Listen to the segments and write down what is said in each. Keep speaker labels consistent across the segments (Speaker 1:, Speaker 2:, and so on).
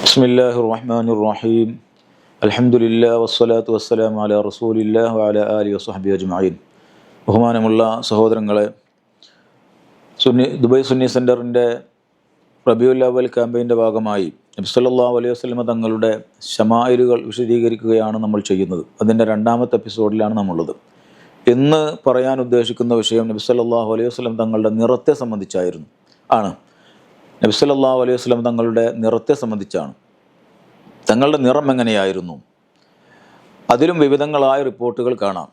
Speaker 1: بسم الله الرحمن الرحيم الحمد لله والصلاة والسلام على رسول الله وعلى آله وصحبه أجمعين ബഹുമാനമുള്ള സഹോദരങ്ങളെ സുന്നി ദുബൈ സുന്നി സെൻറ്ററിൻ്റെ റബിയുൽ അവൽ ക്യാമ്പയിൻ്റെ ഭാഗമായി നബ്സല്ലാ അലൈഹി വസ്ലമ തങ്ങളുടെ ശമായിലുകൾ വിശദീകരിക്കുകയാണ് നമ്മൾ ചെയ്യുന്നത് അതിൻ്റെ രണ്ടാമത്തെ എപ്പിസോഡിലാണ് നമ്മളുള്ളത് ഇന്ന് പറയാൻ ഉദ്ദേശിക്കുന്ന വിഷയം നബി സല്ലല്ലാഹു അലൈഹി വസല്ലം തങ്ങളുടെ നിറത്തെ സംബന്ധിച്ചായിരുന്നു ആണ് നബി സല്ലല്ലാഹു അലൈഹി വസല്ലം തങ്ങളുടെ നിറത്തെ സംബന്ധിച്ചാണ്. തങ്ങളുടെ നിറം എങ്ങനെയായിരുന്നു? അതിലും വിവിധങ്ങളായ റിപ്പോർട്ടുകൾ കാണാം.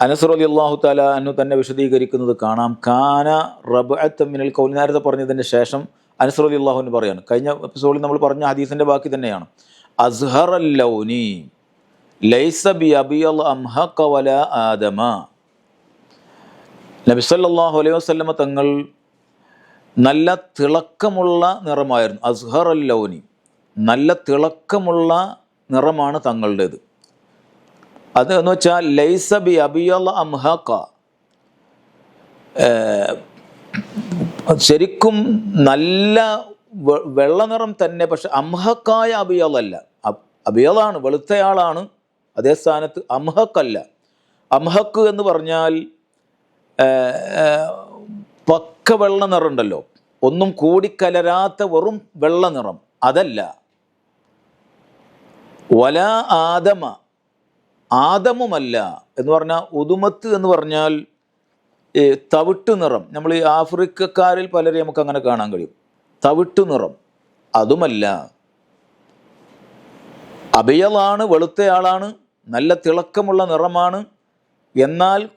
Speaker 1: അനസ് അലി അള്ളാഹു താല അന്നു തന്നെ വിശദീകരിക്കുന്നത് കാണാം. കാന റബ്അത്തമ്മിനൽ മിനൽ കൗൽ നേരത്തെ പറഞ്ഞതിന് ശേഷം അനസ് അലി അള്ളാഹുവിന് പറയാണ്. കഴിഞ്ഞ എപ്പിസോഡിൽ നമ്മൾ പറഞ്ഞ ഹദീസിന്റെ ബാക്കി തന്നെയാണ്. അസ്ഹർ ലൗനി ലൈസ ബി അബി അൽ അംഹ കവല ആദമ. നബി സല്ലല്ലാഹു അലൈഹി വസ്ലമ തങ്ങൾ നല്ല തിളക്കമുള്ള നിറമായിരുന്നു. അസ്ഹർ അൽ ലൗനി നല്ല തിളക്കമുള്ള നിറമാണ് തങ്ങളുടേത്. അത് എന്ന് വെച്ചാൽ ലൈസ ബി അബിയൽ അംഹഖ ശരിക്കും നല്ല വെള്ള നിറം തന്നെ പക്ഷെ അംഹക്കായ അബിയലല്ല അബിയലാണ് വെളുത്തയാളാണ്. അതേ സ്ഥാനത്ത് അംഹക്കല്ല. അംഹക്ക് എന്ന് പറഞ്ഞാൽ പക്ക വെള്ള നിറം ഉണ്ടല്ലോ ഒന്നും കൂടിക്കലരാത്ത വെറും വെള്ള നിറം. അതല്ല. വല ആദമ. ആദമുമല്ല എന്ന് പറഞ്ഞാൽ ഉദുമത്ത് എന്ന് പറഞ്ഞാൽ തവിട്ട് നിറം. നമ്മൾ ഈ ആഫ്രിക്കക്കാരിൽ പലരെയും നമുക്ക് അങ്ങനെ കാണാൻ കഴിയും. തവിട്ട് നിറം. അതുമല്ല. അബിയലാണ് വെളുത്തയാളാണ് നല്ല തിളക്കമുള്ള നിറമാണ്. എന്നാൽ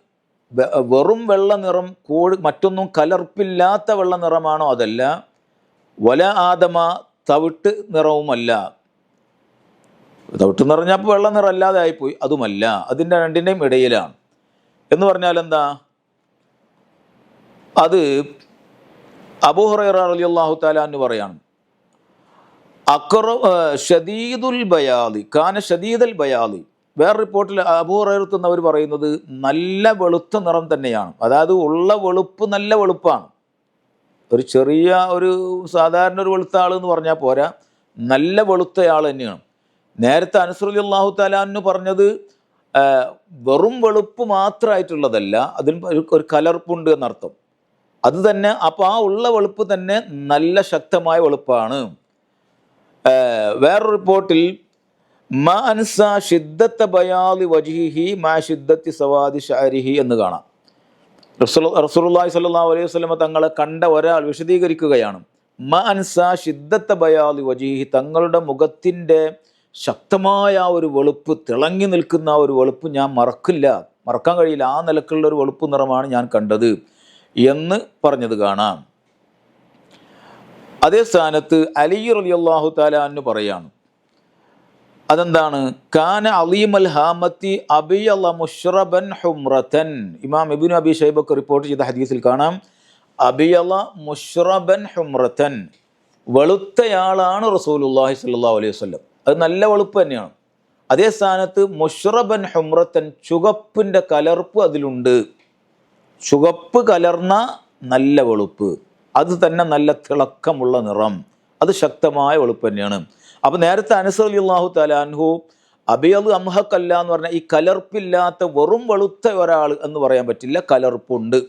Speaker 1: വെറും വെള്ള നിറം മറ്റൊന്നും കലർപ്പില്ലാത്ത വെള്ള നിറമാണോ അതല്ല. വല ആദമ തവിട്ട് നിറവുമല്ല. തവിട്ട് നിറഞ്ഞപ്പോൾ വെള്ള നിറം അല്ലാതെ ആയിപ്പോയി അതുമല്ല അതിന്റെ രണ്ടിന്റെയും ഇടയിലാണ്. എന്ന് പറഞ്ഞാൽ എന്താ? അത് അബൂഹുറൈറ അള്ളാഹു താല എന്ന് പറയാണ്. അക്റ ഷദീദുൽ ബയാദി കാന ഷദീദൽ ബയാദി വേറെ റിപ്പോർട്ടിൽ അബൂഹുറൈറത്ത് അവർ പറയുന്നത് നല്ല വെളുത്ത നിറം തന്നെയാണ്. അതായത് ഉള്ള വെളുപ്പ് നല്ല വെളുപ്പാണ്. ഒരു ചെറിയ ഒരു സാധാരണ ഒരു വെളുത്ത ആൾ എന്ന് പറഞ്ഞാൽ പോരാ നല്ല വെളുത്ത ആൾ തന്നെയാണ്. നേരത്തെ അനുസൃതി അള്ളാഹു താലാന്ന് പറഞ്ഞത് വെറും വെളുപ്പ് മാത്രമായിട്ടുള്ളതല്ല അതിന് ഒരു കലർപ്പുണ്ട് എന്നർത്ഥം. അത് തന്നെ അപ്പോൾ ആ ഉള്ള വെളുപ്പ് തന്നെ നല്ല ശക്തമായ വെളുപ്പാണ്. വേറൊരു റിപ്പോർട്ടിൽ മാ ബയാലി വജിഹി മാ ഷിദ്ദത്തി സവാദി ഷാരിഹി എന്ന് കാണാം. റസൂലു- റസൂലുള്ളാഹി സ്വല്ലല്ലാഹു അലൈഹി തങ്ങളെ കണ്ട ഒരാൾ വിശദീകരിക്കുകയാണ്. മ അൻസ ബയാലി വജീഹി തങ്ങളുടെ മുഖത്തിന്റെ ശക്തമായ ആ ഒരു വെളുപ്പ് തിളങ്ങി നിൽക്കുന്ന ആ ഒരു വെളുപ്പ് ഞാൻ മറക്കില്ല. മറക്കാൻ കഴിയില്ല. ആ നിലക്കുള്ള ഒരു വെളുപ്പ് നിറമാണ് ഞാൻ കണ്ടത് എന്ന് പറഞ്ഞത് കാണാം. അതേ സ്ഥാനത്ത് അലി റളിയല്ലാഹു തആല അന്നു പറയാണ്. അതെന്താണ്? കാന അലീമൽ ഹാമത്തി അബിയല മുഷ്റബൻ ഹുംറത്തൻ ഇമാം ഇബിനു അബി ഷൈബക്ക് റിപ്പോർട്ട് ചെയ്ത ഹദീസിൽ കാണാം. അബിയല മുഷ്റബൻ ഹുംറത്തൻ വെളുത്തയാളാണ് റസൂലുള്ളാഹി സല്ലാ അലൈഹി വസ്ലം അത് നല്ല വെളുപ്പ് തന്നെയാണ്. അതേ സ്ഥാനത്ത് മുഷ്റബൻ ഹുംറത്തൻ ചുവപ്പിന്റെ കലർപ്പ് അതിലുണ്ട്. ചുവപ്പ് കലർന്ന നല്ല വെളുപ്പ്. അത് തന്നെ നല്ല തിളക്കമുള്ള നിറം. അത് ശക്തമായ വെളുപ്പ് തന്നെയാണ്. അപ്പൊ നേരത്തെ അനസർ അലി അള്ളാഹു തലാൻഹു അബിയത് അംഹക്കല്ല എന്ന് പറഞ്ഞാൽ ഈ കലർപ്പില്ലാത്ത വെറും വെളുത്ത ഒരാൾ എന്ന് പറയാൻ പറ്റില്ല കലർപ്പുണ്ട്.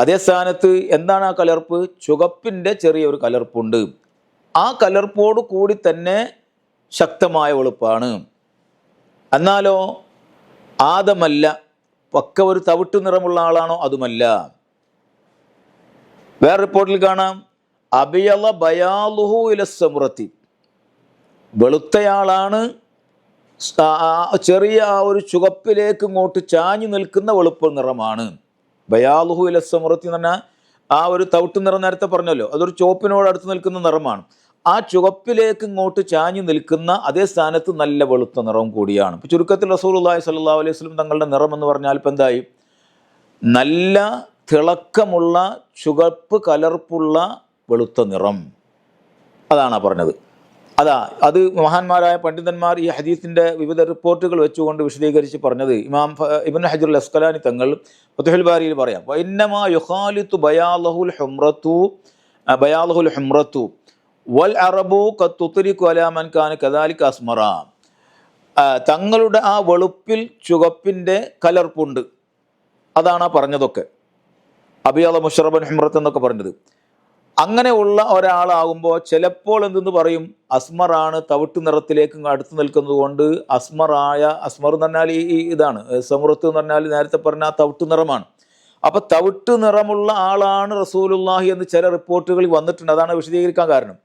Speaker 1: അതേ സ്ഥാനത്ത് എന്താണ് ആ കലർപ്പ്? ചുവപ്പിന്റെ ചെറിയൊരു കലർപ്പുണ്ട്. ആ കലർപ്പോട് കൂടി തന്നെ ശക്തമായ വെളുപ്പാണ്. എന്നാലോ ആദമല്ല പക്ക ഒരു തവിട്ടു നിറമുള്ള ആളാണോ? അതുമല്ല. വേറെ റിപ്പോർട്ടിൽ കാണാം. അബിയല ബയാലുഹു ഇലസമുറത്തി വെളുത്തയാളാണ്. ചെറിയ ആ ഒരു ചുവപ്പിലേക്ക് ഇങ്ങോട്ട് ചാഞ്ഞു നിൽക്കുന്ന വെളുപ്പ് നിറമാണ്. ബയാലുഹു ഇലസമുറത്തി എന്ന് പറഞ്ഞാൽ ആ ഒരു തവിട്ട് നിറം നേരത്തെ പറഞ്ഞല്ലോ. അതൊരു ചുവപ്പിനോട് അടുത്ത് നിൽക്കുന്ന നിറമാണ്. ആ ചുവപ്പിലേക്ക് ഇങ്ങോട്ട് ചാഞ്ഞു നിൽക്കുന്ന അതേ സ്ഥാനത്ത് നല്ല വെളുത്ത നിറവും കൂടിയാണ്. ഇപ്പം ചുരുക്കത്തിൽ റസൂലുള്ളാഹി സ്വല്ലല്ലാഹു അലൈഹി വസല്ലം തങ്ങളുടെ നിറം എന്ന് പറഞ്ഞാൽ ഇപ്പം എന്തായി? നല്ല തിളക്കമുള്ള ചുവപ്പ് കലർപ്പുള്ള വെളുത്ത നിറം. അതാണ് പറഞ്ഞത്. അതാ അത് മഹാന്മാരായ പണ്ഡിതന്മാർ ഈ ഹദീസിന്റെ വിവിധ റിപ്പോർട്ടുകൾ വെച്ചുകൊണ്ട് വിശദീകരിച്ച് പറഞ്ഞത് ഇമാം ഇബൻ ഹജറുൽ അസ്കലാനി തങ്ങൾ ഫതുഹുൽ ബാരിയിൽ പറയാം വൈന്നമാ യുഹാലിത്തു ബയാലഹുൽ ഹുമ്രത്തു ബയാലഹുൽ ഹുമ്രത്തു വൽ അറബു കത്തുത്തിരിക്കു അലാമൻ ഖാൻ കദാലിക് അസ്മറ. തങ്ങളുടെ ആ വെളുപ്പിൽ ചുവപ്പിന്റെ കലർപ്പുണ്ട്. അതാണ് ആ പറഞ്ഞതൊക്കെ. അബിയാള മുഷറബൻ ഹിമ്രത്ത് എന്നൊക്കെ പറഞ്ഞത്. അങ്ങനെയുള്ള ഒരാളാകുമ്പോൾ ചിലപ്പോൾ എന്തെന്ന് പറയും? അസ്മറാണ് തവിട്ട് നിറത്തിലേക്ക് അടുത്ത് നിൽക്കുന്നത് കൊണ്ട് അസ്മറായ അസ്മർ എന്ന് പറഞ്ഞാൽ ഈ ഇതാണ്. സമൃത്ത് എന്ന് പറഞ്ഞാൽ നേരത്തെ പറഞ്ഞ ആ തവിട്ട് നിറമാണ്. അപ്പൊ തവിട്ട് നിറമുള്ള ആളാണ് റസൂലുള്ളാഹി എന്ന് ചില റിപ്പോർട്ടുകളിൽ വന്നിട്ടുണ്ട്. അതാണ് വിശദീകരിക്കാൻ കാരണം.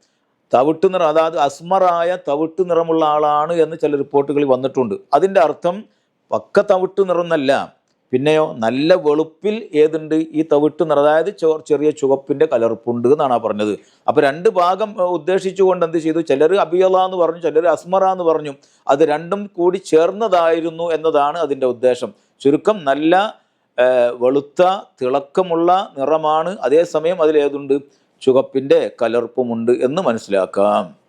Speaker 1: തവിട്ട് നിറം അതായത് അസ്മറായ തവിട്ട് നിറമുള്ള ആളാണ് എന്ന് ചില റിപ്പോർട്ടുകളിൽ വന്നിട്ടുണ്ട്. അതിന്റെ അർത്ഥം പക്ക തവിട്ട് നിറം എന്നല്ല. പിന്നെയോ നല്ല വെളുപ്പിൽ ഏതുണ്ട് ഈ തവിട്ട് നിറ? അതായത് ചോ- ചെറിയ ചുവപ്പിന്റെ കലർപ്പുണ്ട് എന്നാണ് ആ പറഞ്ഞത്. അപ്പോൾ രണ്ട് ഭാഗം ഉദ്ദേശിച്ചുകൊണ്ട് എന്ത് ചെയ്തു? ചിലർ അബിയല എന്ന് പറഞ്ഞു ചിലർ അസ്മറ എന്ന് പറഞ്ഞു. അത് രണ്ടും കൂടി ചേർന്നതായിരുന്നു എന്നതാണ് അതിന്റെ ഉദ്ദേശം. ചുരുക്കം നല്ല വെളുത്ത തിളക്കമുള്ള നിറമാണ്. അതേസമയം അതിലേതുണ്ട്? ചുവപ്പിന്റെ കലർപ്പുമുണ്ട് എന്ന് മനസ്സിലാക്കാം.